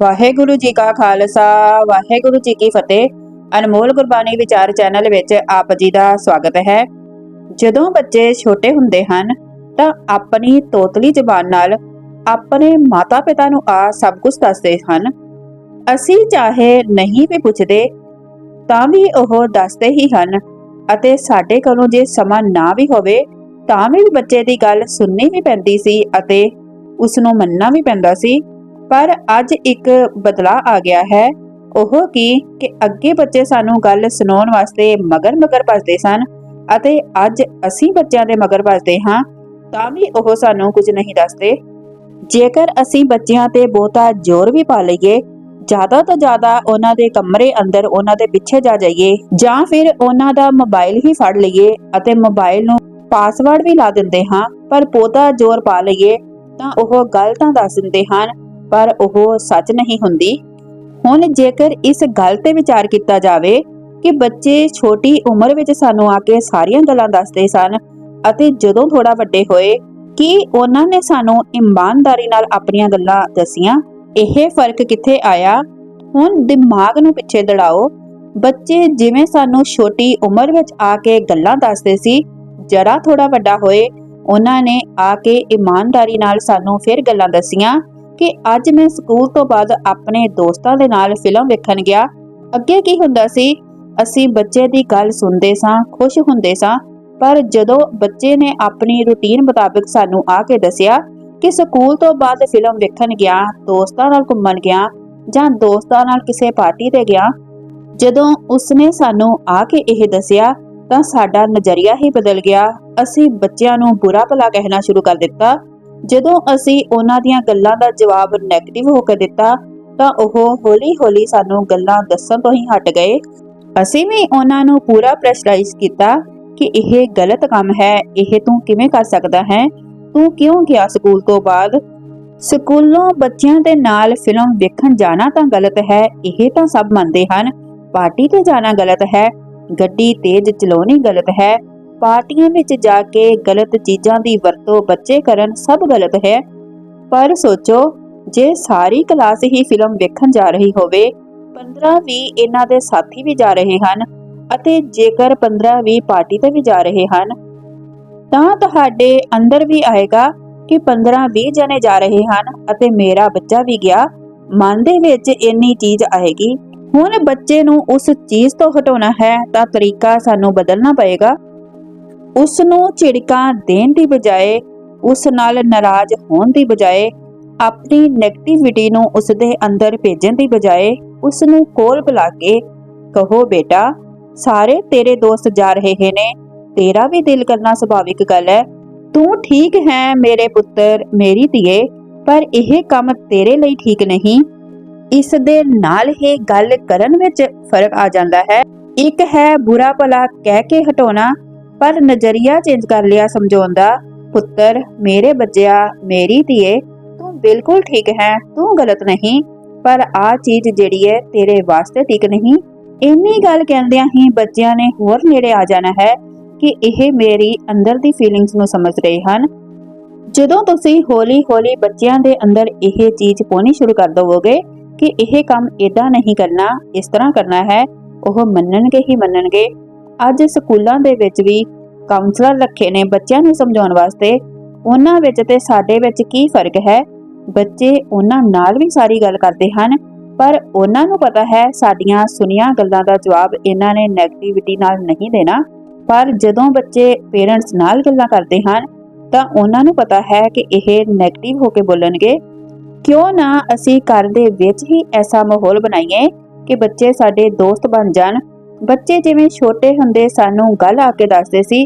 ਵਾਹਿਗੁਰੂ ਜੀ ਕਾ ਖਾਲਸਾ, ਵਾਹਿਗੁਰੂ ਜੀ ਕੀ ਫਤਿਹ। ਅਨਮੋਲ ਗੁਰਬਾਣੀ ਵਿਚਾਰ ਚੈਨਲ ਵਿੱਚ ਆਪ ਜੀ ਦਾ ਸਵਾਗਤ ਹੈ। ਜਦੋਂ ਬੱਚੇ ਛੋਟੇ ਹੁੰਦੇ ਹਨ, ਤਾਂ ਆਪਣੀ ਤੋਤਲੀ ਜ਼ਬਾਨ ਨਾਲ ਆਪਣੇ ਮਾਤਾ-ਪਿਤਾ ਨੂੰ ਆ ਸਭ ਕੁਝ ਦੱਸਦੇ ਹਨ। ਅਸੀਂ ਚਾਹੇ ਨਹੀਂ ਵੀ ਪੁੱਛਦੇ, ਤਾਂ ਵੀ ਉਹ ਦੱਸਦੇ ਹੀ ਹਨ ਅਤੇ ਸਾਡੇ ਕੋਲੋਂ ਜੇ ਸਮਾਂ ਨਾ ਵੀ ਹੋਵੇ, ਤਾਂ ਵੀ ਬੱਚੇ ਦੀ ਗੱਲ ਸੁਣਨੀ ਵੀ ਪੈਂਦੀ ਸੀ ਅਤੇ ਉਸ ਨੂੰ ਮੰਨਣਾ ਵੀ ਪੈਂਦਾ ਸੀ। ਪਰ ਅੱਜ ਇੱਕ ਬਦਲਾਅ ਆ ਗਿਆ ਹੈ। ਉਹ ਕੀ ਕਿ ਅੱਗੇ ਬੱਚੇ ਸਾਨੂੰ ਗੱਲ ਸੁਣਾਉਣ ਵਾਸਤੇ ਮਗਰ ਮਗਰ ਭੱਜਦੇ ਸਨ ਅਤੇ ਅੱਜ ਅਸੀਂ ਬੱਚਿਆਂ ਦੇ ਮਗਰ ਭੱਜਦੇ ਹਾਂ, ਤਾਂ ਵੀ ਉਹ ਸਾਨੂੰ ਕੁਝ ਨਹੀਂ ਦੱਸਦੇ। ਜੇਕਰ ਅਸੀਂ ਬੱਚਿਆਂ ਤੇ ਬਹੁਤਾ ਜ਼ੋਰ ਵੀ ਪਾ ਲਈਏ, ਜ਼ਿਆਦਾ ਤੋਂ ਜ਼ਿਆਦਾ ਉਹਨਾਂ ਦੇ ਕਮਰੇ ਅੰਦਰ ਉਹਨਾਂ ਦੇ ਪਿੱਛੇ ਜਾ ਜਾਈਏ ਜਾਂ ਫਿਰ ਉਹਨਾਂ ਦਾ ਮੋਬਾਈਲ ਹੀ ਫੜ ਲਈਏ ਅਤੇ ਮੋਬਾਈਲ ਨੂੰ ਪਾਸਵਰਡ ਵੀ ਲਾ ਦਿੰਦੇ ਹਾਂ, ਪਰ ਬਹੁਤਾ ਜ਼ੋਰ ਪਾ ਲਈਏ ਤਾਂ ਉਹ ਗੱਲ ਤਾਂ ਦੱਸ ਦਿੰਦੇ ਹਨ ਪਰ ਉਹ ਸੱਚ ਨਹੀਂ ਹੁੰਦੀ। ਹੁਣ ਜੇਕਰ ਇਸ ਗੱਲ ਤੇ ਵਿਚਾਰ ਕੀਤਾ ਜਾਵੇ ਕਿ ਬੱਚੇ ਛੋਟੀ ਉਮਰ ਵਿੱਚ ਸਾਨੂੰ ਆ ਕੇ ਸਾਰੀਆਂ ਗੱਲਾਂ ਦੱਸਦੇ ਸਨ ਅਤੇ ਜਦੋਂ ਥੋੜਾ ਵੱਡੇ ਹੋਏ, ਕਿ ਉਹਨਾਂ ਨੇ ਸਾਨੂੰ ਇਮਾਨਦਾਰੀ ਨਾਲ ਆਪਣੀਆਂ ਗੱਲਾਂ ਦੱਸੀਆਂ? ਇਹ ਫ਼ਰਕ ਕਿੱਥੇ ਆਇਆ? ਹੁਣ ਦਿਮਾਗ ਨੂੰ ਪਿੱਛੇ ਦੜਾਓ। ਬੱਚੇ ਜਿਵੇਂ ਸਾਨੂੰ ਛੋਟੀ ਉਮਰ ਵਿੱਚ ਆ ਕੇ ਗੱਲਾਂ ਦੱਸਦੇ ਸੀ, ਜਰਾ ਥੋੜਾ ਵੱਡਾ ਹੋਏ, ਉਹਨਾਂ ਨੇ ਆ ਕੇ ਇਮਾਨਦਾਰੀ ਨਾਲ ਸਾਨੂੰ ਫਿਰ ਗੱਲਾਂ ਦੱਸੀਆਂ। ਕਿ ਅੱਜ ਮੈਂ ਸਕੂਲ ਤੋਂ ਬਾਅਦ ਆਪਣੇ ਦੋਸਤਾਂ ਦੇ ਨਾਲ ਫਿਲਮ ਵੇਖਣ ਗਿਆ। ਅੱਗੇ ਕੀ ਹੁੰਦਾ ਸੀ? ਅਸੀਂ ਬੱਚੇ ਦੀ ਗੱਲ ਸੁਣਦੇ ਸਾਂ, ਖੁਸ਼ ਹੁੰਦੇ ਸਾਂ, ਪਰ ਜਦੋਂ ਬੱਚੇ ਨੇ ਆਪਣੀ ਰੁਟੀਨ ਮੁਤਾਬਿਕ ਸਾਨੂੰ ਆ ਕੇ ਦੱਸਿਆ ਕਿ ਸਕੂਲ ਤੋਂ ਬਾਅਦ ਫਿਲਮ ਵੇਖਣ ਗਿਆ, ਦੋਸਤਾਂ ਨਾਲ ਘੁੰਮਣ ਗਿਆ ਜਾਂ ਦੋਸਤਾਂ ਨਾਲ ਕਿਸੇ ਪਾਰਟੀ ਤੇ ਗਿਆ, ਜਦੋਂ ਉਸਨੇ ਸਾਨੂੰ ਆ ਕੇ ਇਹ ਦੱਸਿਆ ਤਾਂ ਸਾਡਾ ਨਜ਼ਰੀਆ ਹੀ ਬਦਲ ਗਿਆ। ਅਸੀਂ ਬੱਚਿਆਂ ਨੂੰ ਬੁਰਾ ਭਲਾ ਕਹਿਣਾ ਸ਼ੁਰੂ ਕਰ ਦਿੱਤਾ। ਜਦੋਂ ਅਸੀਂ ਉਹਨਾਂ ਦੀਆਂ ਗੱਲਾਂ ਦਾ ਜਵਾਬ 네ਗੇਟਿਵ ਹੋ ਕੇ ਦਿੱਤਾ, ਤਾਂ ਉਹ ਹੌਲੀ-ਹੌਲੀ ਸਾਨੂੰ ਗੱਲਾਂ ਦੱਸਣ ਤੋਂ ਹੀ ਹਟ ਗਏ। ਅਸੀਂ ਵੀ ਉਹਨਾਂ ਨੂੰ ਪੂਰਾ ਪ੍ਰੈਸ਼ਰਾਈਜ਼ ਕੀਤਾ ਕਿ ਇਹ ਗਲਤ ਕੰਮ ਹੈ, ਇਹ ਤੂੰ ਕਿਵੇਂ ਕਰ ਸਕਦਾ ਹੈ? ਤੂੰ ਕਿਉਂ ਗਿਆ ਸਕੂਲ ਤੋਂ ਬਾਅਦ? ਸਕੂਲੋਂ ਬੱਚਿਆਂ ਦੇ ਨਾਲ ਫਿਲਮ ਵੇਖਣ ਜਾਣਾ ਤਾਂ ਗਲਤ ਹੈ, ਇਹ ਤਾਂ ਸਭ ਮੰਨਦੇ ਹਨ। ਪਾਰਟੀ ਤੇ ਜਾਣਾ ਗਲਤ ਹੈ, ਗੱਡੀ ਤੇਜ਼ ਚਲਾਉਣੀ ਗਲਤ ਹੈ ਪਾਰਟੀਆਂ ਵਿੱਚ ਜਾ ਕੇ ਗਲਤ ਚੀਜ਼ਾਂ ਦੀ ਵਰਤੋਂ ਬੱਚੇ ਕਰਨ ਸਭ ਗਲਤ ਹੈ। ਪਰ ਸੋਚੋ, ਜੇ ਸਾਰੀ ਕਲਾਸ ਹੀ ਫਿਲਮ ਵੇਖਣ ਜਾ ਰਹੀ ਹੋਵੇ 15-20 ਇਹਨਾਂ ਦੇ ਸਾਥੀ ਵੀ ਜਾ ਰਹੇ ਹਨ ਅਤੇ ਜੇਕਰ 15-20 ਪਾਰਟੀ ਤੇ ਵੀ ਜਾ ਰਹੇ ਹਨ, ਤਾਂ ਤੁਹਾਡੇ ਅੰਦਰ ਵੀ ਆਏਗਾ ਕਿ 15-20 ਜਣੇ ਜਾ ਰਹੇ ਹਨ ਅਤੇ ਮੇਰਾ ਬੱਚਾ ਵੀ ਗਿਆ। ਮਨ ਦੇ ਵਿੱਚ ਇੰਨੀ ਚੀਜ਼ ਆਏਗੀ, ਹੁਣ ਬੱਚੇ ਨੂੰ ਉਸ ਚੀਜ਼ ਤੋਂ ਹਟਾਉਣਾ ਹੈ ਤਾਂ ਤਰੀਕਾ ਸਾਨੂੰ ਬਦਲਣਾ ਪਏਗਾ। ਉਸ ਨੂੰ ਝਿੜਕਾਂ ਦੇਣ ਦੀ ਬਜਾਏ, ਉਸ ਨਾਲ ਨਾਰਾਜ਼ ਹੋਣ ਦੀ ਬਜਾਏ, ਆਪਣੀ 네ਗੇਟਿਵਿਟੀ ਨੂੰ ਉਸ ਦੇ ਅੰਦਰ ਭੇਜਣ ਦੀ ਬਜਾਏ ਉਸ ਨੂੰ ਕੋਲ ਬੁਲਾ ਕੇ ਕਹੋ, ਬੇਟਾ, ਸਾਰੇ ਤੇਰੇ ਦੋਸਤ ਜਾ ਰਹੇ ਨੇ, ਤੇਰਾ ਵੀ ਦਿਲ ਕਰਨਾ ਸੁਭਾਵਿਕ ਗੱਲ ਹੈ। ਤੂੰ ਠੀਕ ਹੈ ਮੇਰੇ ਪੁੱਤਰ, ਮੇਰੀ ਧੀਏ, ਪਰ ਇਹ ਕੰਮ ਤੇਰੇ ਲਈ ਠੀਕ ਨਹੀਂ। ਇਸ ਦੇ ਨਾਲ ਹੀ ਗੱਲ ਕਰਨ ਵਿੱਚ ਫ਼ਰਕ ਆ ਜਾਂਦਾ ਹੈ। ਇੱਕ ਹੈ ਬੁਰਾ ਭਲਾ ਕਹਿ ਕੇ ਹਟਾਉਣਾ ਪਰ ਨਜ਼ਰੀਆ ਚੇਂਜ ਕਰ ਲਿਆ ਸਮਝਾਉਣ ਦਾ, ਪੁੱਤਰ, ਮੇਰੇ ਬੱਚਿਆ, ਮੇਰੀ ਧੀਏ, ਤੂੰ ਬਿਲਕੁਲ ਠੀਕ ਹੈ, ਤੂੰ ਗਲਤ ਨਹੀਂ, ਪਰ ਆ ਚੀਜ਼ ਜਿਹੜੀ ਹੈ ਤੇਰੇ ਵਾਸਤੇ ਠੀਕ ਨਹੀਂ। ਇੰਨੀ ਗੱਲ ਕਹਿੰਦਿਆਂ ਹੀ ਬੱਚਿਆਂ ਨੇ ਹੋਰ ਨੇੜੇ ਆ ਜਾਣਾ ਹੈ ਕਿ ਇਹ ਮੇਰੀ ਅੰਦਰ ਦੀ ਫੀਲਿੰਗਸ ਨੂੰ ਸਮਝ ਰਹੇ ਹਨ। ਜਦੋਂ ਤੁਸੀਂ ਹੌਲੀ-ਹੌਲੀ ਬੱਚਿਆਂ ਦੇ ਅੰਦਰ ਇਹ ਚੀਜ਼ ਪਾਉਣੀ ਸ਼ੁਰੂ ਕਰ ਦਵੋਗੇ ਕਿ ਇਹ ਕੰਮ ਇਦਾਂ ਨਹੀਂ ਕਰਨਾ, ਇਸ ਤਰ੍ਹਾਂ ਕਰਨਾ ਹੈ, ਉਹ ਮੰਨਣਗੇ ਹੀ ਮੰਨਣਗੇ। ਅੱਜ ਸਕੂਲਾਂ ਦੇ ਵਿੱਚ ਵੀ ਕਾਉਂਸਲਰ ਰੱਖੇ ਨੇ ਬੱਚਿਆਂ ਨੂੰ ਸਮਝਾਉਣ ਵਾਸਤੇ। ਉਹਨਾਂ ਵਿੱਚ ਤੇ ਸਾਡੇ ਵਿੱਚ ਕੀ ਫ਼ਰਕ ਹੈ? ਬੱਚੇ ਉਹਨਾਂ ਨਾਲ ਵੀ ਸਾਰੀ ਗੱਲ ਕਰਦੇ ਹਨ, ਪਰ ਉਹਨਾਂ ਨੂੰ ਪਤਾ ਹੈ ਸਾਡੀਆਂ ਸੁਨੀਆਂ ਗੱਲਾਂ ਦਾ ਜਵਾਬ ਇਹਨਾਂ ਨੇ 네ਗੇਟਿਵਿਟੀ ਨਾਲ ਨਹੀਂ ਦੇਣਾ। ਪਰ ਜਦੋਂ ਬੱਚੇ ਪੇਰੈਂਟਸ ਨਾਲ ਗੱਲਾਂ ਕਰਦੇ ਹਨ, ਤਾਂ ਉਹਨਾਂ ਨੂੰ ਪਤਾ ਹੈ ਕਿ ਇਹ 네ਗੇਟਿਵ ਹੋ ਕੇ ਬੋਲਣਗੇ। ਕਿਉਂ ਨਾ ਅਸੀਂ ਘਰ ਦੇ ਵਿੱਚ ਹੀ ਐਸਾ ਮਾਹੌਲ ਬਣਾਈਏ ਕਿ ਬੱਚੇ ਸਾਡੇ ਦੋਸਤ ਬਣ ਜਾਣ ਬੱਚੇ ਜਿਵੇਂ ਛੋਟੇ ਹੁੰਦੇ ਸਾਨੂੰ ਗੱਲ ਆ ਕੇ ਦੱਸਦੇ ਸੀ,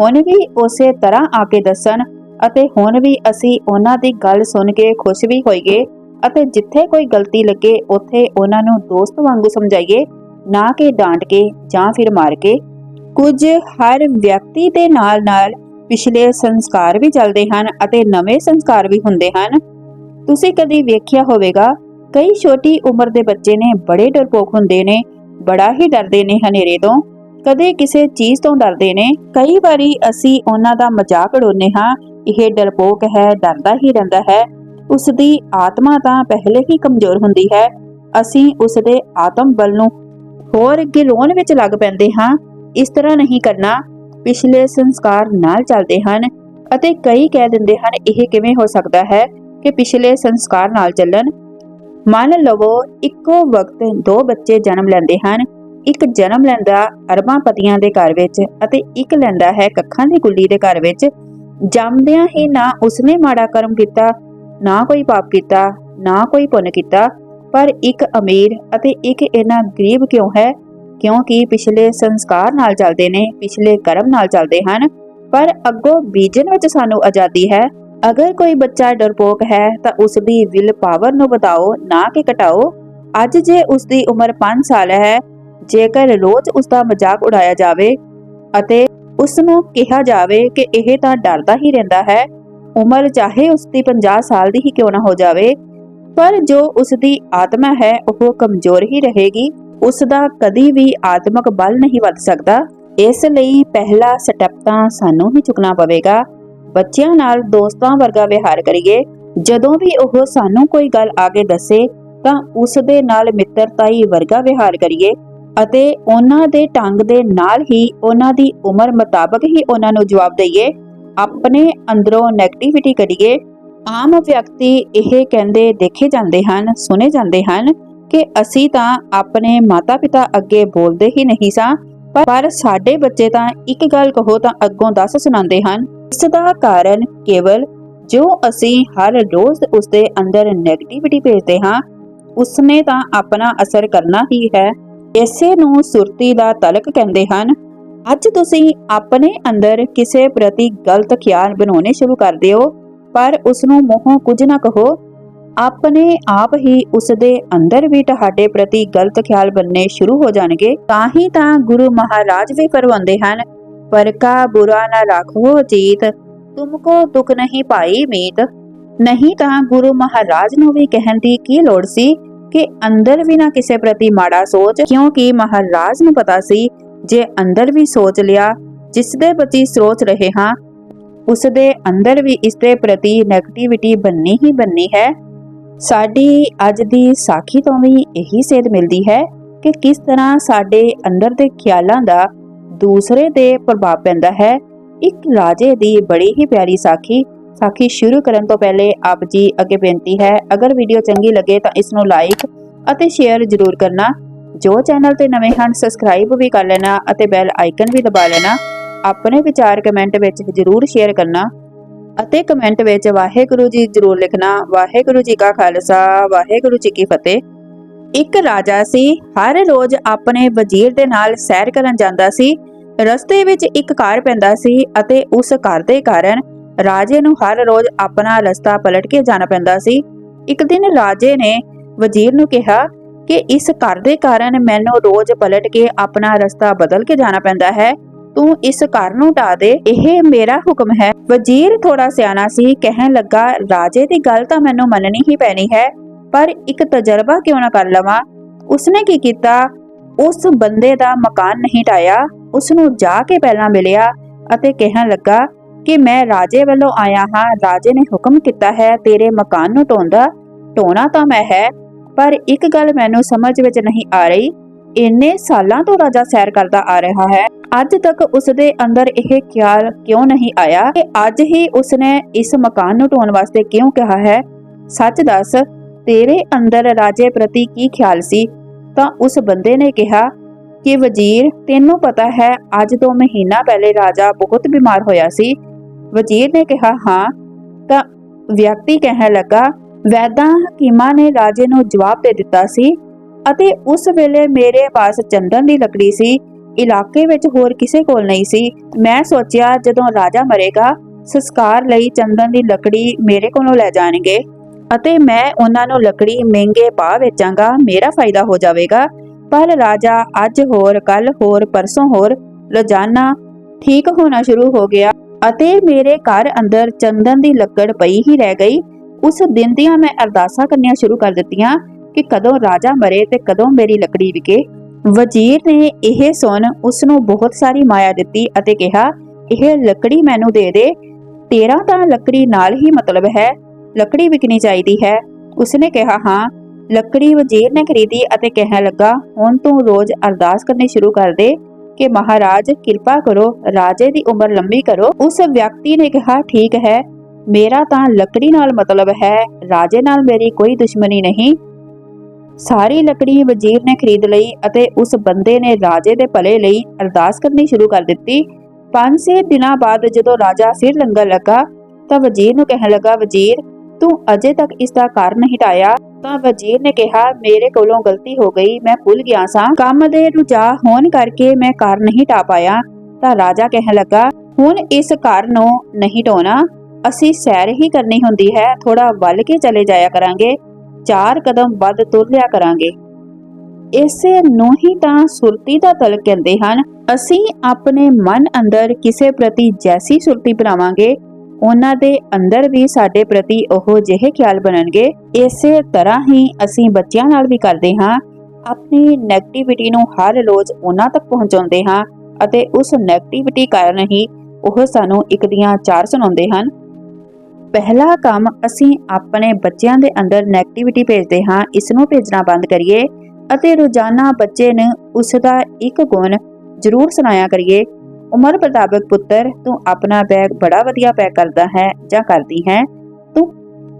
ਹੁਣ ਵੀ ਉਸੇ ਤਰ੍ਹਾਂ ਆ ਕੇ ਦੱਸਣ ਅਤੇ ਹੁਣ ਵੀ ਅਸੀਂ ਉਹਨਾਂ ਦੀ ਗੱਲ ਸੁਣ ਕੇ ਖੁਸ਼ ਵੀ ਹੋਈਏ ਅਤੇ ਜਿੱਥੇ ਕੋਈ ਗਲਤੀ ਲੱਗੇ ਉੱਥੇ ਉਹਨਾਂ ਨੂੰ ਦੋਸਤ ਵਾਂਗੂ ਸਮਝਾਈਏ, ਨਾ ਕਿ ਡਾਂਟ ਕੇ ਜਾਂ ਫਿਰ ਮਾਰ ਕੇ। ਕੁਝ ਹਰ ਵਿਅਕਤੀ ਦੇ ਨਾਲ-ਨਾਲ ਪਿਛਲੇ ਸੰਸਕਾਰ ਵੀ ਚੱਲਦੇ ਹਨ ਅਤੇ ਨਵੇਂ ਸੰਸਕਾਰ ਵੀ ਹੁੰਦੇ ਹਨ। ਤੁਸੀਂ ਕਦੀ ਵੇਖਿਆ ਹੋਵੇਗਾ, ਕਈ ਛੋਟੀ ਉਮਰ ਦੇ ਬੱਚੇ ਨੇ ਬੜੇ ਡਰਪੋਕ ਹੁੰਦੇ ਨੇ ਬੜਾ ਹੀ ਡਰਦੇ ਨੇ ਹਨੇਰੇ ਤੋਂ। ਕਦੇ ਕਿਸੇ ਚੀਜ਼ ਤੋਂ ਡਰਦੇ ਨੇ। ਕਈ ਵਾਰੀ ਅਸੀਂ ਉਹਨਾਂ ਦਾ ਮਜ਼ਾਕ ਉਡਾਉਂਦੇ ਹਾਂ। ਇਹ ਡਰਪੋਕ ਹੈ, ਡਰਦਾ ਹੀ ਰਹਿੰਦਾ ਹੈ। ਉਸ ਦੀ ਆਤਮਾ ਤਾਂ ਪਹਿਲੇ ਹੀ ਕਮਜ਼ੋਰ ਹੁੰਦੀ ਹੈ। ਅਸੀਂ ਉਸ ਦੇ ਆਤਮ ਬਲ ਨੂੰ ਹੋਰ ਗਿਰਾਉਣ ਵਿੱਚ ਲੱਗ ਪੈਂਦੇ ਹਾਂ। ਇਸ ਤਰ੍ਹਾਂ ਨਹੀਂ ਕਰਨਾ। ਪਿਛਲੇ ਸੰਸਕਾਰ ਨਾਲ ਚੱਲਦੇ ਹਨ ਅਤੇ ਕਈ ਕਹਿ ਦਿੰਦੇ ਹਨ, ਇਹ ਕਿਵੇਂ ਹੋ ਸਕਦਾ ਹੈ ਕਿ ਪਿਛਲੇ ਸੰਸਕਾਰ ਨਾਲ ਚੱਲਣ? ਮੰਨ ਲਵੋ ਇੱਕੋ ਵਕਤ ਦੋ ਬੱਚੇ ਜਨਮ ਲੈਂਦੇ ਹਨ। ਇੱਕ ਜਨਮ ਲੈਂਦਾ ਅਰਬਾਂ ਪਤੀਆਂ ਦੇ ਘਰ ਵਿੱਚ ਅਤੇ ਇੱਕ ਲੈਂਦਾ ਹੈ ਕੱਖਾਂ ਦੀ ਗੁੱਲੀ ਦੇ ਘਰ ਵਿੱਚ। ਜੰਮਦਿਆਂ ਹੀ ਨਾ ਉਸਨੇ ਮਾੜਾ ਕਰਮ ਕੀਤਾ, ਨਾ ਕੋਈ ਪਾਪ ਕੀਤਾ, ਨਾ ਕੋਈ ਪੁੰਨ ਕੀਤਾ। ਪਰ ਇੱਕ ਅਮੀਰ ਅਤੇ ਇੱਕ ਇਹਨਾਂ ਗਰੀਬ ਕਿਉਂ ਹੈ? ਕਿਉਂਕਿ ਪਿਛਲੇ ਸੰਸਕਾਰ ਨਾਲ ਚੱਲਦੇ ਨੇ, ਪਿਛਲੇ ਕਰਮ ਨਾਲ ਚੱਲਦੇ ਹਨ। ਪਰ ਅੱਗੋਂ ਬੀਜਣ ਵਿੱਚ ਸਾਨੂੰ ਆਜ਼ਾਦੀ ਹੈ। ਅਗਰ ਕੋਈ ਬੱਚਾ ਡਰਪੋਕ ਹੈ ਤਾਂ ਉਸ ਦੀ ਵਿਲ ਪਾਵਰ ਨੂੰ ਵਧਾਓ, ਨਾ ਕਿ ਘਟਾਓ। ਅੱਜ ਜੇ ਉਸ ਦੀ ਉਮਰ 5 ਸਾਲ ਹੈ, ਜੇਕਰ ਰੋਜ਼ ਉਸ ਦਾ ਮਜ਼ਾਕ ਉਡਾਇਆ ਜਾਵੇ ਅਤੇ ਉਸ ਨੂੰ ਕਿਹਾ ਜਾਵੇ ਕਿ ਇਹ ਤਾਂ ਡਰਦਾ ਹੀ ਰਹਿੰਦਾ ਹੈ, ਉਮਰ ਚਾਹੇ ਉਸ ਦੀ 50 ਸਾਲ ਦੀ ਹੀ ਕਿਉਂ ਨਾ ਹੋ ਜਾਵੇ, ਪਰ ਜੋ ਉਸ ਦੀ ਆਤਮਾ ਹੈ, ਉਹ ਕਮਜ਼ੋਰ ਹੀ ਰਹੇਗੀ। ਉਸ ਦਾ ਕਦੀ ਵੀ ਆਤਮਿਕ ਬਲ ਨਹੀਂ ਵੱਧ ਸਕਦਾ। ਇਸ ਲਈ ਪਹਿਲਾ ਸਟੈਪ ਤਾਂ ਸਾਨੂੰ ਹੀ ਚੁੱਕਣਾ ਪਵੇਗਾ। ਬੱਚਿਆਂ ਨਾਲ ਦੋਸਤਾਂ ਵਰਗਾ ਵਿਹਾਰ ਕਰੀਏ। ਜਦੋਂ ਵੀ ਉਹ ਸਾਨੂੰ ਕੋਈ ਗੱਲ ਆਗੇ ਦੱਸੇ, ਤਾਂ ਉਸ ਦੇ ਨਾਲ ਮਿੱਤਰਤਾਈ ਵਰਗਾ ਵਿਹਾਰ ਕਰੀਏ ਅਤੇ ਉਹਨਾਂ ਦੇ ਢੰਗ ਦੇ ਨਾਲ ਹੀ ਉਹਨਾਂ ਦੀ ਉਮਰ ਮੁਤਾਬਕ ਹੀ ਉਹਨਾਂ ਨੂੰ ਜਵਾਬ ਦਈਏ। ਆਪਣੇ ਅੰਦਰੋਂ 네ਗੇਟਿਵਿਟੀ ਕਰੀਏ। ਆਮ ਵਿਅਕਤੀ ਇਹ ਕਹਿੰਦੇ ਦੇਖੇ ਜਾਂਦੇ ਹਨ ਸੁਨੇ ਜਾਂਦੇ ਹਨ ਕਿ ਅਸੀਂ ਤਾਂ ਆਪਣੇ ਮਾਤਾ-ਪਿਤਾ ਅੱਗੇ ਬੋਲਦੇ ਹੀ ਨਹੀਂ ਸਾਂ, ਪਰ- ਸਾਡੇ ਬੱਚੇ ਤਾਂ ਇੱਕ ਗੱਲ ਕਹੋ ਤਾਂ ਅੱਗੋਂ ਦੱਸ ਸੁਣਾਉਂਦੇ ਹਨ ਇਸ ਦਾ ਕਾਰਨ ਕੇਵਲ ਜੋ ਅਸੀਂ ਹਰ ਰੋਜ਼ ਉਸ ਦੇ ਅੰਦਰ 네ਗੇਟਿਵਿਟੀ ਭੇਜਦੇ ਹਾਂ, ਉਸਨੇ ਤਾਂ ਆਪਣਾ ਅਸਰ ਕਰਨਾ ਹੀ ਹੈ। ਇਸੇ ਨੂੰ ਸੁਰਤੀ ਦਾ ਤਲਕ ਕਹਿੰਦੇ ਹਨ। ਅੱਜ ਤੁਸੀਂ ਆਪਣੇ ਅੰਦਰ ਕਿਸੇ ਪ੍ਰਤੀ ਗਲਤ ਖਿਆਲ ਬਣਾਉਣੇ ਸ਼ੁਰੂ ਕਰ ਦਿਓ, ਪਰ ਉਸ ਨੂੰ ਮੂੰਹੋਂ ਕੁਝ ਨਾ ਕਹੋ। ਆਪਣੇ ਆਪ ਹੀ ਉਸ ਦੇ ਅੰਦਰ ਵੀ ਤੁਹਾਡੇ ਪ੍ਰਤੀ ਗਲਤ ਖਿਆਲ ਬਣਨੇ ਸ਼ੁਰੂ ਹੋ ਜਾਣਗੇ, ਤਾਂ ਹੀ ਤਾਂ ਗੁਰੂ ਮਹਾਰਾਜ ਵੀ ਫਰਮਾਉਂਦੇ ਹਨ ਪਰ ਕਾ ਬੁਰਾ ਨਾ ਰੱਖੋ ਜੀਤ। ਤੁਮਕੋ ਦੁੱਖ ਨਹੀਂ ਪਾਈ ਮੀਤ। ਨਹੀਂ ਤਾਂ ਗੁਰੂ ਮਹਾਰਾਜ ਨੂੰ ਵੀ ਕਹਿਣ ਦੀ ਕੀ ਲੋੜ ਸੀ ਕਿ ਅੰਦਰ ਵੀ ਨਾ ਕਿਸੇ ਪ੍ਰਤੀ ਮਾੜਾ ਸੋਚ? ਕਿਉਂਕਿ ਮਹਾਰਾਜ ਨੂੰ ਪਤਾ ਸੀ, ਜੇ ਅੰਦਰ ਵੀ ਸੋਚ ਲਿਆ ਜਿਸ ਦੇ ਪ੍ਰਤੀ ਸੋਚ ਰਹੇ ਹਾਂ ਉਸ ਦੇ ਅੰਦਰ ਵੀ ਇਸ ਦੇ ਪ੍ਰਤੀ 네ਗੇਟਿਵਿਟੀ ਬੰਨੀ ਹੀ ਬੰਨੀ ਹੈ। ਸਾਡੀ ਅੱਜ ਦੀ ਸਾਖੀ ਤੋਂ ਵੀ ਇਹੀ ਸੇਧ ਮਿਲਦੀ ਹੈ ਕਿ ਕਿਸ ਤਰ੍ਹਾਂ ਸਾਡੇ ਅੰਦਰ ਦੇ ਖਿਆਲਾਂ ਦਾ ਦੂਸਰੇ ਤੇ ਪ੍ਰਭਾਵ ਪੈਂਦਾ ਹੈ। ਇੱਕ ਰਾਜੇ ਦੀ ਬੜੀ ਹੀ ਪਿਆਰੀ ਸਾਖੀ ਸਾਖੀ ਸ਼ੁਰੂ ਕਰਨ ਤੋਂ ਪਹਿਲੇ ਆਪ ਜੀ ਅੱਗੇ ਬੇਨਤੀ ਹੈ, ਅਗਰ ਵੀਡੀਓ ਚੰਗੀ ਲੱਗੇ ਤਾਂ ਇਸ ਨੂੰ ਲਾਈਕ ਅਤੇ ਸ਼ੇਅਰ ਜ਼ਰੂਰ ਕਰਨਾ। ਜੋ ਚੈਨਲ ਤੇ ਨਵੇਂ ਹਨ ਸਬਸਕ੍ਰਾਈਬ ਵੀ ਕਰ ਲੈਣਾ ਅਤੇ ਬੈਲ ਆਈਕਨ ਵੀ ਦਬਾ ਲੈਣਾ। ਆਪਣੇ ਵਿਚਾਰ ਕਮੈਂਟ ਵਿੱਚ ਜ਼ਰੂਰ ਸ਼ੇਅਰ ਕਰਨਾ ਅਤੇ ਕਮੈਂਟ ਵਿੱਚ ਵਾਹਿਗੁਰੂ ਜੀ ਜ਼ਰੂਰ ਲਿਖਣਾ। ਵਾਹਿਗੁਰੂ ਜੀ ਕਾ ਖਾਲਸਾ, ਵਾਹਿਗੁਰੂ ਜੀ ਕੀ ਫਤਿਹ। ਇੱਕ ਰਾਜਾ ਸੀ, ਹਰ ਰੋਜ਼ ਆਪਣੇ ਵਜ਼ੀਰ ਦੇ ਨਾਲ ਸੈਰ ਕਰਨ ਜਾਂਦਾ ਸੀ। ਰਸਤੇ ਵਿੱਚ ਇੱਕ ਕਾਰ ਪੈਂਦਾ ਸੀ ਅਤੇ ਉਸ ਕਾਰ ਦੇ ਕਾਰਨ ਰਾਜੇ ਨੂੰ ਹਰ ਰੋਜ਼ ਆਪਣਾ ਰਸਤਾ ਪਲਟ ਕੇ ਜਾਣਾ ਪੈਂਦਾ ਸੀ। ਇੱਕ ਦਿਨ ਰਾਜੇ ਨੇ ਵਜ਼ੀਰ ਨੂੰ ਕਿਹਾ ਕਿ ਇਸ ਘਰ ਦੇ ਕਾਰਨ ਮੈਨੂੰ ਰੋਜ਼ ਪਲਟ ਕੇ ਆਪਣਾ ਰਸਤਾ ਬਦਲ ਕੇ ਜਾਣਾ ਪੈਂਦਾ ਹੈ। ਤੂੰ ਇਸ ਘਰ ਨੂੰ ਢਾ ਦੇ। ਇਹ ਮੇਰਾ ਹੁਕਮ ਹੈ। ਵਜ਼ੀਰ ਥੋੜਾ ਸਿਆਣਾ ਸੀ। ਕਹਿਣ ਲੱਗਾ, ਰਾਜੇ ਦੀ ਗੱਲ ਤਾਂ ਮੈਨੂੰ ਮੰਨਣੀ ਹੀ ਪੈਣੀ ਹੈ, ਪਰ ਇੱਕ ਤਜਰਬਾ ਕਿਉਂ ਨਾ ਕਰ ਲਵਾਂ? ਉਸਨੇ ਕੀ ਕੀਤਾ? ਉਸ ਬੰਦੇ ਦਾ ਮਕਾਨ ਨਹੀਂ ਢਾਇਆ ਉਸ ਨੂੰ ਜਾ ਕੇ ਪਹਿਲਾਂ ਮਿਲਿਆ ਅਤੇ ਕਹਿਣ ਲੱਗਾ ਕਿ ਮੈਂ ਰਾਜੇ ਵੱਲੋਂ ਆਇਆ ਹਾਂ, ਰਾਜੇ ਨੇ ਹੁਕਮ ਕੀਤਾ ਹੈ, ਤੇਰੇ ਮਕਾਨ ਨੂੰ ਢੋਂਦਾ, ਢੋਣਾ ਤਾਂ ਮੈਂ ਹੈ, ਪਰ ਇੱਕ ਗੱਲ ਮੈਨੂੰ ਸਮਝ ਵਿੱਚ ਨਹੀਂ ਆ ਰਹੀ। ਇੰਨੇ ਸਾਲਾਂ ਤੋਂ ਰਾਜਾ ਸੈਰ ਕਰਦਾ ਆ ਰਿਹਾ ਹੈ। ਅੱਜ ਤੱਕ ਉਸ ਦੇ ਅੰਦਰ ਇਹ ਖਿਆਲ ਕਿਉਂ ਨਹੀਂ ਆਇਆ ਕਿ ਅੱਜ ਹੀ ਉਸਨੇ ਇਸ ਮਕਾਨ ਨੂੰ ਢੋਣ ਵਾਸਤੇ ਕਿਉਂ ਕਿਹਾ ਹੈ? ਸੱਚ ਦੱਸ, ਤੇਰੇ ਅੰਦਰ ਰਾਜੇ ਪ੍ਰਤੀ ਕੀ ਖਿਆਲ ਸੀ? ਤਾਂ ਉਸ ਬੰਦੇ ਨੇ ਕਿਹਾ ਕਿ ਵਜ਼ੀਰ, ਤੈਨੂੰ ਪਤਾ ਹੈ, ਅੱਜ ਤੋਂ ਮਹੀਨਾ ਪਹਿਲੇ ਰਾਜਾ ਬਹੁਤ ਬਿਮਾਰ ਹੋਇਆ ਸੀ। ਵਜ਼ੀਰ ਨੇ ਕਿਹਾ, ਹਾਂ। ਤਾਂ ਵਿਅਕਤੀ ਕਹਿਣ ਲੱਗਾ, ਵੈਦਾਂ ਹਕੀਮਾਂ ਨੇ ਰਾਜੇ ਨੂੰ ਜਵਾਬ ਦੇ ਦਿੱਤਾ ਸੀ ਅਤੇ ਉਸ ਵੇਲੇ ਮੇਰੇ ਪਾਸ ਚੰਦਨ ਦੀ ਲੱਕੜੀ ਸੀ। ਇਲਾਕੇ ਵਿੱਚ ਹੋਰ ਕਿਸੇ ਕੋਲ ਨਹੀਂ ਸੀ। ਮੈਂ ਸੋਚਿਆ, ਜਦੋਂ ਰਾਜਾ ਮਰੇਗਾ, ਸੰਸਕਾਰ ਲਈ ਚੰਦਨ ਦੀ ਲੱਕੜੀ ਮੇਰੇ ਕੋਲੋਂ ਲੈ ਜਾਣਗੇ ਅਤੇ ਮੈਂ ਉਹਨਾਂ ਨੂੰ ਲੱਕੜੀ ਮਹਿੰਗੇ ਭਾਅ ਵੇਚਾਂਗਾ। ਮੇਰਾ ਫਾਇਦਾ ਹੋ ਜਾਵੇਗਾ। ਪਰ ਰਾਜਾ, ਅੱਜ ਹੋਰ ਕੱਲ ਹੋਰ, ਪਰਸੋਂ ਹੋਰ, ਰੋਜ਼ਾਨਾ ਠੀਕ ਹੋਣਾ ਸ਼ੁਰੂ ਹੋ ਗਿਆ ਅਤੇ ਮੇਰੇ ਘਰ ਅੰਦਰ ਚੰਦਨ ਦੀ ਲੱਕੜ ਪਈ ਹੀ ਰਹਿ ਗਈ। ਉਸ ਦਿਨ ਦੀਆਂ ਮੈਂ ਅਰਦਾਸਾਂ ਕਰਨੀਆਂ ਸ਼ੁਰੂ ਕਰ ਦਿੱਤੀਆਂ ਕਿ ਕਦੋਂ ਰਾਜਾ ਮਰੇ ਤੇ ਕਦੋਂ ਮੇਰੀ ਲੱਕੜੀ ਵਿਕੇ। ਵਜ਼ੀਰ ਨੇ ਇਹ ਸੁਣ ਉਸ ਨੂੰ ਬਹੁਤ ਸਾਰੀ ਮਾਇਆ ਦਿੱਤੀ ਅਤੇ ਕਿਹਾ, ਇਹ ਲੱਕੜੀ ਮੈਨੂੰ ਦੇ ਦੇ। ਤੇਰਾ ਤਾਂ ਲੱਕੜੀ ਨਾਲ ਹੀ ਮਤਲਬ ਹੈ। ਲੱਕੜੀ ਵਿਕਣੀ ਚਾਹੀਦੀ ਹੈ। ਉਸਨੇ ਕਿਹਾ, ਹਾਂ। ਲੱਕੜੀ ਵਜ਼ੀਰ ਨੇ ਖਰੀਦੀ ਅਤੇ ਕਹਿਣ ਲੱਗਾ, ਹੁਣ ਤੂੰ ਰੋਜ਼ ਅਰਦਾਸ ਕਰਨੀ ਸ਼ੁਰੂ ਕਰ ਦੇ ਕਿ ਮਹਾਰਾਜ ਕਿਰਪਾ ਕਰੋ, ਰਾਜੇ ਦੀ ਉਮਰ ਲੰਮੀ ਕਰੋ। ਉਸ ਵਿਅਕਤੀ ਨੇ ਕਿਹਾ, ਠੀਕ ਹੈ, ਮੇਰਾ ਤਾਂ ਲੱਕੜੀ ਨਾਲ ਮਤਲਬ ਹੈ, ਰਾਜੇ ਨਾਲ ਮੇਰੀ ਕੋਈ ਦੁਸ਼ਮਣੀ ਨਹੀਂ। ਸਾਰੀ ਲੱਕੜੀ ਵਜ਼ੀਰ ਨੇ ਖਰੀਦ ਲਈ ਅਤੇ ਉਸ ਬੰਦੇ ਨੇ ਰਾਜੇ ਦੇ ਭਲੇ ਲਈ ਅਰਦਾਸ ਕਰਨੀ ਸ਼ੁਰੂ ਕਰ ਦਿੱਤੀ। ਪੰਜ ਛੇ ਦਿਨਾਂ ਬਾਅਦ ਜਦੋਂ ਰਾਜਾ ਸਿਰ ਲੰਗਰ ਲੱਗਾ, ਤਾਂ ਵਜ਼ੀਰ ਨੂੰ ਕਹਿਣ ਲੱਗਾ, ਵਜ਼ੀਰ, ਤੂੰ ਅਜੇ ਤੱਕ ਇਸ ਦਾ ਕਾਰਨ ਨਹੀਂ ਤਾਂ ਵਜ਼ੀਰ ਨੇ ਕਿਹਾ, ਮੇਰੇ ਕੋਲੋਂ ਗਲਤੀ ਹੋ ਗਈ, ਮੈਂ ਭੁੱਲ ਗਿਆ ਸਾਂ। ਕੰਮ ਦੇ ਰੁਝਾ ਹੋਣ ਕਰਕੇ ਮੈਂ ਘਰ ਨਹੀਂ ਢਾ ਪਾਇਆ। ਤਾਂ ਰਾਜਾ ਕਹਿਣ ਲੱਗਾ, ਹੁਣ ਇਸ ਕਾਰਨ ਨੂੰ ਨਹੀਂ ਢੋਣਾ ਅਸੀਂ ਸੈਰ ਹੀ ਕਰਨੀ ਹੁੰਦੀ ਹੈ। ਥੋੜਾ ਵੱਲ ਕੇ ਚਲੇ ਜਾਇਆ ਕਰਾਂਗੇ। ਚਾਰ ਕਦਮ ਵੱਧ ਤੁਰ ਲਿਆ ਕਰਾਂਗੇ। ਇਸੇ ਨੂੰ ਹੀ ਤਾਂ ਸੁਰਤੀ ਦਾ ਤਲ ਕਹਿੰਦੇ ਹਨ, ਅਸੀਂ ਆਪਣੇ ਮਨ ਅੰਦਰ ਕਿਸੇ ਪ੍ਰਤੀ ਜੈਸੀ ਸੁਰਤੀ ਬਣਾਵਾਂਗੇ ਉਹਨਾਂ ਦੇ ਅੰਦਰ ਵੀ ਸਾਡੇ ਪ੍ਰਤੀ ਉਹ ਜਿਹੇ ਖਿਆਲ ਬਣਨਗੇ, ਇਸੇ ਤਰ੍ਹਾਂ ਹੀ ਅਸੀਂ ਬੱਚਿਆਂ ਨਾਲ ਵੀ ਕਰਦੇ ਹਾਂ। ਆਪਣੀ ਨੈਗੇਟਿਵਿਟੀ ਨੂੰ ਹਰ ਰੋਜ਼ ਉਹਨਾਂ ਤੱਕ ਪਹੁੰਚਾਉਂਦੇ ਹਾਂ ਅਤੇ ਉਸ ਨੈਗੇਟਿਵਿਟੀ ਕਾਰਨ ਹੀ ਉਹ ਸਾਨੂੰ ਇੱਕ ਦੀਆਂ ਚਾਰ ਸੁਣਾਉਂਦੇ ਹਨ। ਪਹਿਲਾ ਕੰਮ ਅਸੀਂ ਆਪਣੇ ਬੱਚਿਆਂ ਦੇ ਅੰਦਰ ਨੈਗੇਟਿਵਿਟੀ ਭੇਜਦੇ ਹਾਂ ਇਸ ਨੂੰ ਭੇਜਣਾ ਬੰਦ ਕਰੀਏ ਅਤੇ ਰੋਜ਼ਾਨਾ ਬੱਚੇ ਨੂੰ ਉਸ ਦਾ ਇੱਕ ਗੁਣ ਜ਼ਰੂਰ ਸੁਣਾਇਆ ਕਰੀਏ। ਉਮਰ ਪ੍ਰਤਾਪਕ ਪੁੱਤਰ, ਤੂੰ ਆਪਣਾ ਬੈਗ ਬੜਾ ਵਧੀਆ ਪੈਕ ਕਰਦਾ ਹੈ ਜਾਂ ਕਰਦੀ ਹੈ? ਤੂੰ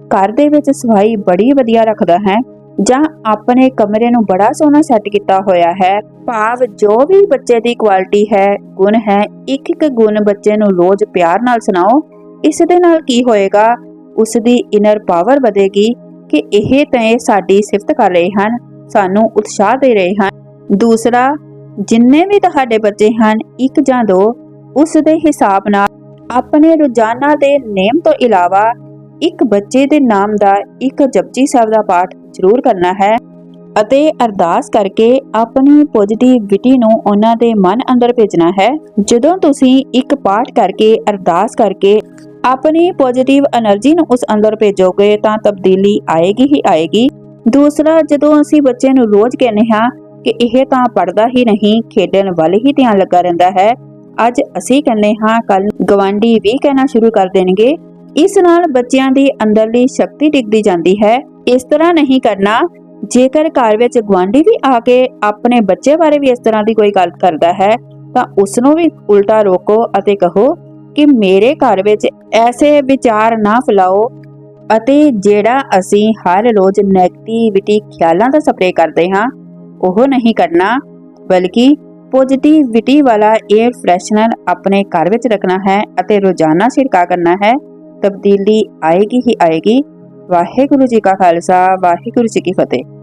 ਘਰ ਦੇ ਵਿੱਚ ਸਫ਼ਾਈ ਬੜੀ ਵਧੀਆ ਰੱਖਦਾ ਹੈ ਜਾਂ ਆਪਣੇ ਕਮਰੇ ਨੂੰ ਬੜਾ ਸੋਹਣਾ ਸੈੱਟ ਕੀਤਾ ਹੋਇਆ ਹੈ? ਭਾਵ ਜੋ ਵੀ ਬੱਚੇ ਦੀ ਕੁਆਲਿਟੀ ਹੈ, ਗੁਣ ਹੈ ਇੱਕ ਇੱਕ ਗੁਣ ਬੱਚੇ ਨੂੰ ਰੋਜ਼ ਪਿਆਰ ਨਾਲ ਸੁਣਾਓ, ਇਸ ਦੇ ਨਾਲ ਕੀ ਹੋਏਗਾ? ਉਸ ਦੀ ਇਨਰ ਪਾਵਰ ਵਧੇਗੀ ਕਿ ਇਹ ਤਾਂ ਇਹ ਸਾਡੀ ਸਿਫਤ ਕਰ ਰਹੇ ਹਨ, ਸਾਨੂੰ ਉਤਸ਼ਾਹ ਦੇ ਰਹੇ ਹਨ। ਦੂਸਰਾ ਜਿੰਨੇ ਵੀ ਤੁਹਾਡੇ ਬੱਚੇ ਹਨ, ਇੱਕ ਜਾਂ ਦੋ, ਉਸ ਦੇ ਹਿਸਾਬ ਨਾਲ ਆਪਣੇ ਰੋਜ਼ਾਨਾ ਦੇ ਨੇਮ ਤੋਂ ਇਲਾਵਾ ਇੱਕ ਬੱਚੇ ਦੇ ਨਾਮ ਦਾ ਇੱਕ ਜਪਜੀ ਸਾਹਿਬ ਦਾ ਪਾਠ ਜ਼ਰੂਰ ਕਰਨਾ ਹੈ ਅਤੇ ਅਰਦਾਸ ਕਰਕੇ ਆਪਣੀ ਪੋਜ਼ਿਟਿਵਿਟੀ ਨੂੰ ਉਹਨਾਂ ਦੇ ਮਨ ਅੰਦਰ ਭੇਜਣਾ ਹੈ। ਜਦੋਂ ਤੁਸੀਂ ਇੱਕ ਪਾਠ ਕਰਕੇ ਅਰਦਾਸ ਕਰਕੇ ਆਪਣੀ ਪੋਜ਼ਿਟਿਵ એનર્ਜੀ ਨੂੰ ਉਸ ਅੰਦਰ ਭੇਜੋਗੇ ਤਾਂ ਤਬਦੀਲੀ ਆਏਗੀ ਹੀ ਆਏਗੀ। ਦੂਸਰਾ, ਜਦੋਂ ਅਸੀਂ ਬੱਚੇ ਨੂੰ ਰੋਜ਼ ਕਹਿੰਦੇ ਹਾਂ ਕਿ ਇਹ ਤਾਂ ਪੜਦਾ ਹੀ ਨਹੀਂ, ਖੇਡਣ ਵੱਲ ਹੀ ਧਿਆਨ ਲੱਗਾ ਰਹਿੰਦਾ ਹੈ। ਅੱਜ ਅਸੀਂ ਕਹਿੰਦੇ ਹਾਂ ਕੱਲ ਗਵਾਂਢੀ ਵੀ ਕਹਿਣਾ ਸ਼ੁਰੂ ਕਰ ਦੇਣਗੇ। ਇਸ ਨਾਲ ਬੱਚਿਆਂ ਦੀ ਅੰਦਰਲੀ ਸ਼ਕਤੀ ਡਿੱਗਦੀ ਜਾਂਦੀ ਹੈ। ਇਸ ਤਰ੍ਹਾਂ ਨਹੀਂ ਕਰਨਾ। ਜੇਕਰ ਘਰ ਵਿੱਚ ਗਵਾਂਢੀ ਵੀ ਆ ਕੇ ਆਪਣੇ ਬੱਚੇ ਬਾਰੇ ਵੀ ਇਸ ਤਰ੍ਹਾਂ ਦੀ ਕੋਈ ਗੱਲ ਕਰਦਾ ਹੈ, ਤਾਂ ਉਸ ਨੂੰ ਵੀ ਉਲਟਾ ਰੋਕੋ ਅਤੇ ਕਹੋ ਕਿ ਮੇਰੇ ਘਰ ਵਿੱਚ ਐਸੇ ਵਿਚਾਰ ਨਾ ਫੈਲਾਓ ਅਤੇ ਜਿਹੜਾ ਅਸੀਂ ਹਰ ਰੋਜ਼ ਨੈਗੇਟਿਵਿਟੀ ਖਿਆਲਾਂ ਦਾ ਸਪਰੇਅ ਕਰਦੇ ਹਾਂ ਉਹ ਨਹੀਂ ਕਰਨਾ, ਬਲਕਿ ਪੋਜ਼ਿਟਿਵਿਟੀ ਵਾਲਾ 에ਅਰ ਫਰੈਸ਼ਨਰ ਆਪਣੇ ਘਰ ਵਿੱਚ ਰੱਖਣਾ ਹੈ ਅਤੇ ਰੋਜ਼ਾਨਾ ਛਿੜਕਾ ਕਰਨਾ ਹੈ, ਤਬਦੀਲੀ ਆਏਗੀ ਹੀ ਆਏਗੀ। ਵਾਹਿਗੁਰੂ ਜੀ ਕਾ ਖਾਲਸਾ, ਵਾਹਿਗੁਰੂ ਜੀ ਕੀ ਫਤਿਹ।